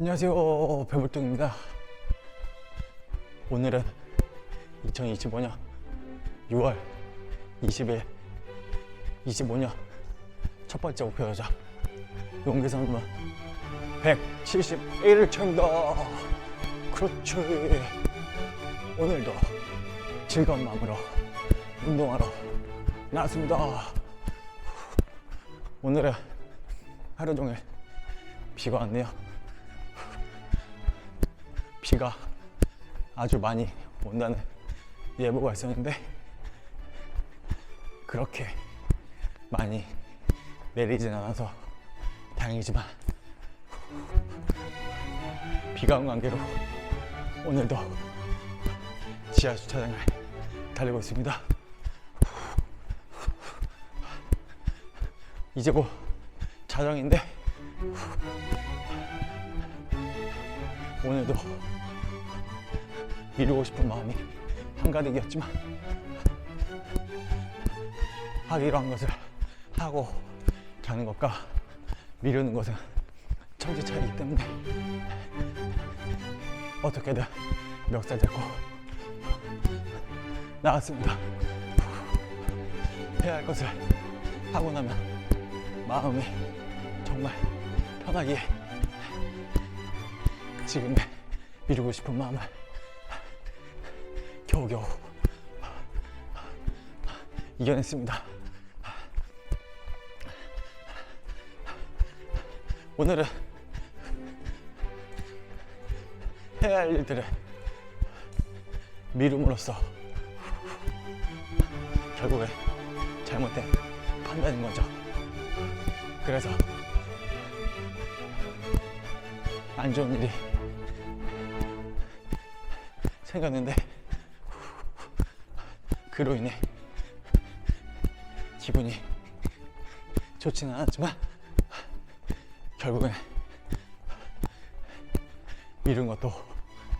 안녕하세요 배불뚝입니다. 오늘은 2025년 6월 20일 25년 첫 번째 목표 여자 용기 선수는 171을 차입니다. 그렇지. 오늘도 즐거운 마음으로 운동하러 나왔습니다. 오늘은 하루 종일 비가 왔네요 비가 아주 많이 온다는 예보가 있었는데 그렇게 많이 내리진 않아서 다행이지만 비가 온 관계로 오늘도 지하 주차장을 달리고 있습니다. 이제 곧 자정인데 오늘도 미루고 싶은 마음이 한가득이었지만 하기로 한 것을 하고 가는 것과 미루는 것은 천지 차이기 때문에 어떻게든 멱살 잡고 나왔습니다. 해야 할 것을 하고 나면 마음이 정말 편하기에 지금의 미루고 싶은 마음을 겨우겨우 이겨냈습니다. 오늘은 해야 할 일들을 미룸으로써 결국에 잘못된 판단인 거죠. 그래서 안 좋은 일이 생겼는데 그로 인해 기분이 좋지는 않았지만 결국엔 미룬 것도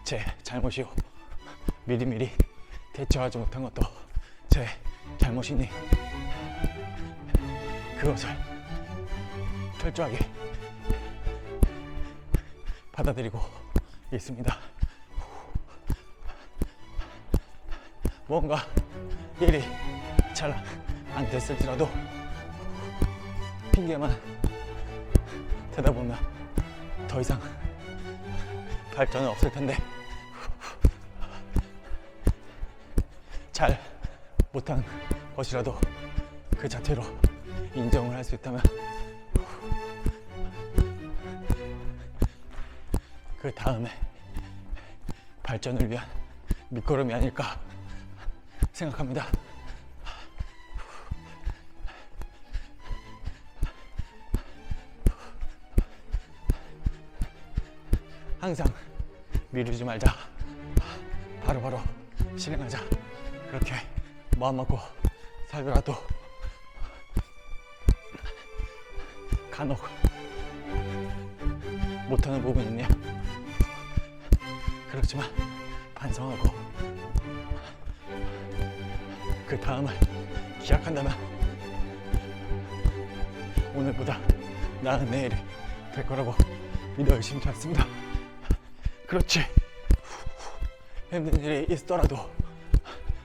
제 잘못이요 미리미리 대처하지 못한 것도 제 잘못이니 그것을 철저하게 받아들이고 있습니다. 뭔가 일이 잘 안 됐을지라도 핑계만 대다 보면 더 이상 발전은 없을 텐데 잘 못한 것이라도 그 자체로 인정을 할 수 있다면 그 다음에 발전을 위한 밑거름이 아닐까 생각합니다. 항상 미루지 말자. 바로 바로 실행하자. 그렇게 마음 먹고 살더라도 간혹 못하는 부분이 있네요. 그렇지만 반성하고 그 다음을 기약한다면 오늘보다 나은 내일이 될 거라고 믿어 열심히 찾습니다. 그렇지. 힘든 일이 있더라도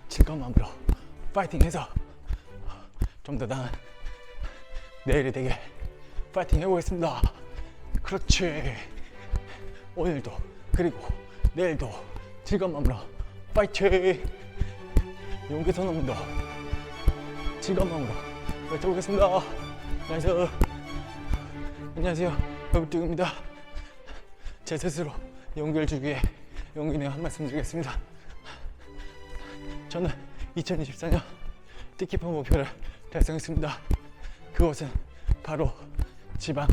즐거운 마음으로 파이팅해서 좀 더 나은 내일이 되게 파이팅 해보겠습니다. 그렇지. 오늘도 그리고 내일도 즐거운 마음으로 파이팅! 용기 선언문도 즐거운 마음으로 외쳐보겠습니다. 안녕하세요. 안녕하세요. 배불뚝입니다. 제 스스로 용기를 주기 위해 용기네요 한 말씀 드리겠습니다. 저는 2024년 뜻깊은 목표를 달성했습니다. 그것은 바로 지방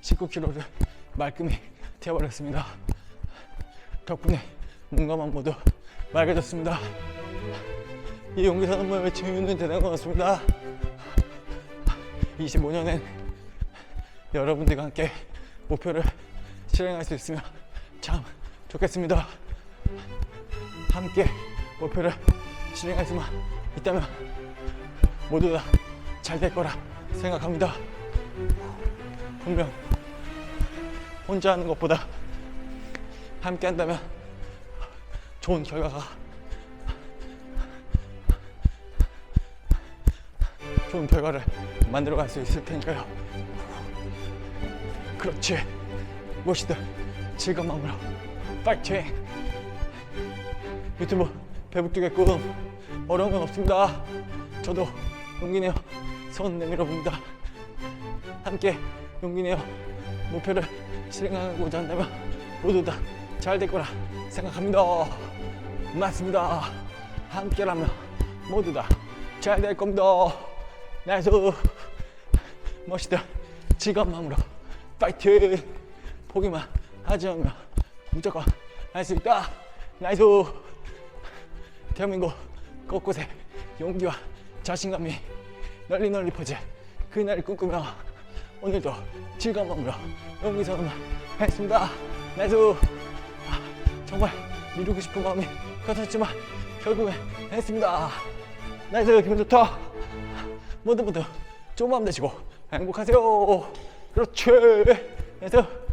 19kg를 말끔히 태워버렸습니다. 덕분에 몸과 마음 모두 맑아졌습니다. 이 용기 선언을 외친 이유는 대단한 것 같습니다. 25년엔 여러분들과 함께 목표를 실행할 수 있으면 참 좋겠습니다. 함께 목표를 실행할 수만 있다면 모두 다 잘 될 거라 생각합니다. 분명 혼자 하는 것보다 함께 한다면 좋은 결과가 좋은 결과를 만들어 갈 수 있을 테니까요. 그렇지. 무엇이든 즐거운 마음으로 파이팅! 유튜브 배북두개 꿈 어려운 건 없습니다. 저도 용기 내어 손 내밀어 봅니다. 함께 용기 내어 목표를 실행하고자 한다면 모두 다 잘 될 거라 생각합니다. 맞습니다. 함께라면 모두 다 잘 될 겁니다. 나이스 멋있다. 마음으로 파이팅! 포기만 하지 않으면 무조건 할 수 있다. 나이스 대한민국 곳곳에 용기와 자신감이 널리 널리 퍼질 그날을 꿈꾸며 오늘도 즐거운 마음으로 용기서만 했습니다. 아, 정말 미루고 싶은 마음이 커졌지만 결국엔 했습니다. 나이스 기분 좋다. 모두 좋은 마음 되시고 행복하세요. 그렇지. 나이스